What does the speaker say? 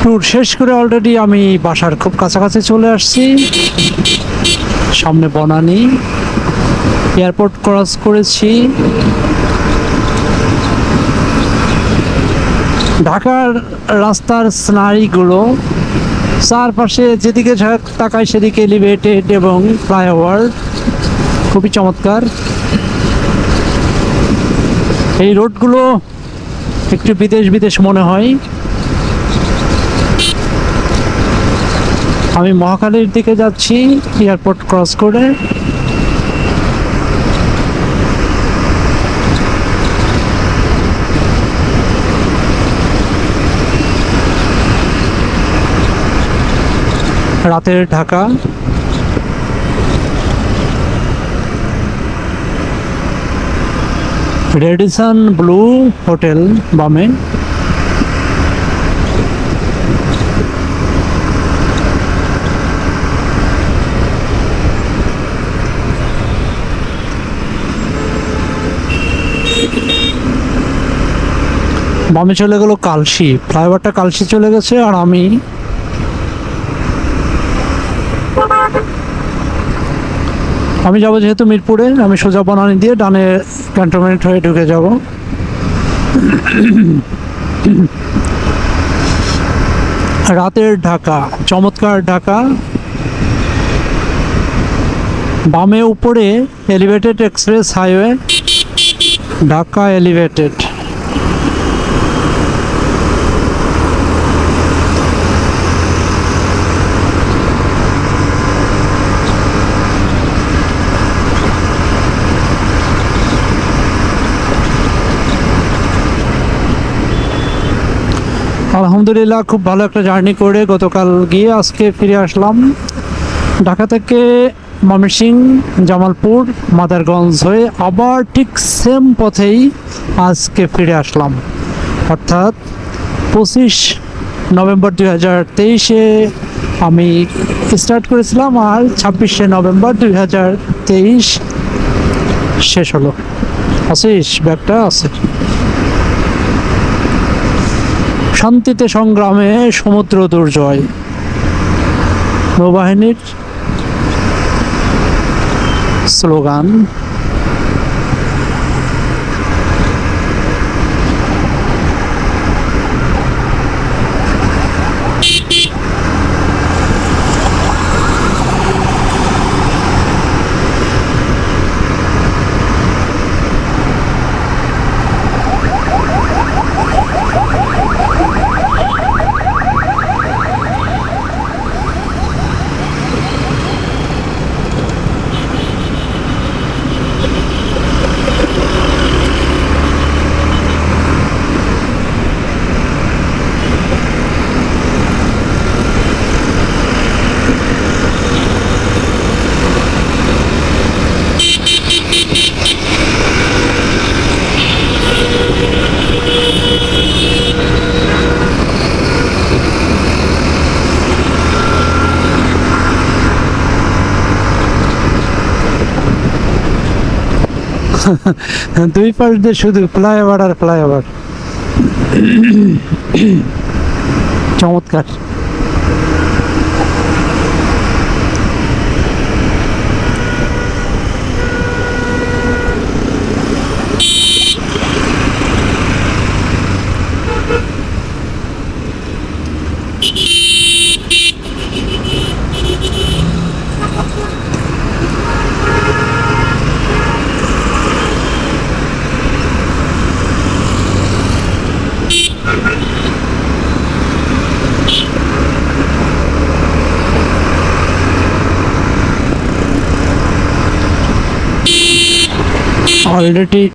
Tour শেষ করে already আমি বাসার খুব কাছাকাছি চলে আসছি। সামনে বনানি। এয়ারপোর্ট ক্রস করেছি। ঢাকার রাস্তার স্নারিগুলো চারপাশে যেদিকে তাকায় সেদিকে এলিভেটেড এবং ফ্লাইওভার খুবই চমৎকার। এই রোডগুলো একটু বিদেশ বিদেশ মনে হয়। আমি মহাখালীর দিকে যাচ্ছি এয়ারপোর্ট ক্রস করে। রাতের ঢাকা। রেডিসন ব্লু হোটেল বামে। বামে চলে গেল কালশি ফ্লাইওভারটা কালশি চলে গেছে আর আমি আমি যাব যেহেতু মিরপুরে, আমি সোজা বনানি দিয়ে ডানে ক্যান্টনমেন্ট হয়ে ঢুকে যাব। রাতের ঢাকা, চমৎকার ঢাকা। বামে উপরে elevated express highway Dhaka elevated আলহামদুলিল্লাহ, খুব ভালো একটা জার্নি করে গতকাল গিয়ে আজকে ফিরে আসলাম। ঢাকা থেকে ময়মনসিং, জামালপুর, মাদারগঞ্জ হয়ে আবার ঠিক সেম পথেই আজকে ফিরে আসলাম। অর্থাৎ পঁচিশ নভেম্বর দুই হাজার তেইশে আমি স্টার্ট করেছিলাম আর ছাব্বিশে নভেম্বর দুই হাজার তেইশ শেষ হলো। আছিস ব্যাগটা আছে। শান্তিতে সংগ্রামে সমুদ্র দুর্জয়। নৌবাহিনীর স্লোগান দুই পাশ দিয়ে শুধু ফ্লাইওভার আর ফ্লাইওভার চমৎকার। অলরেডি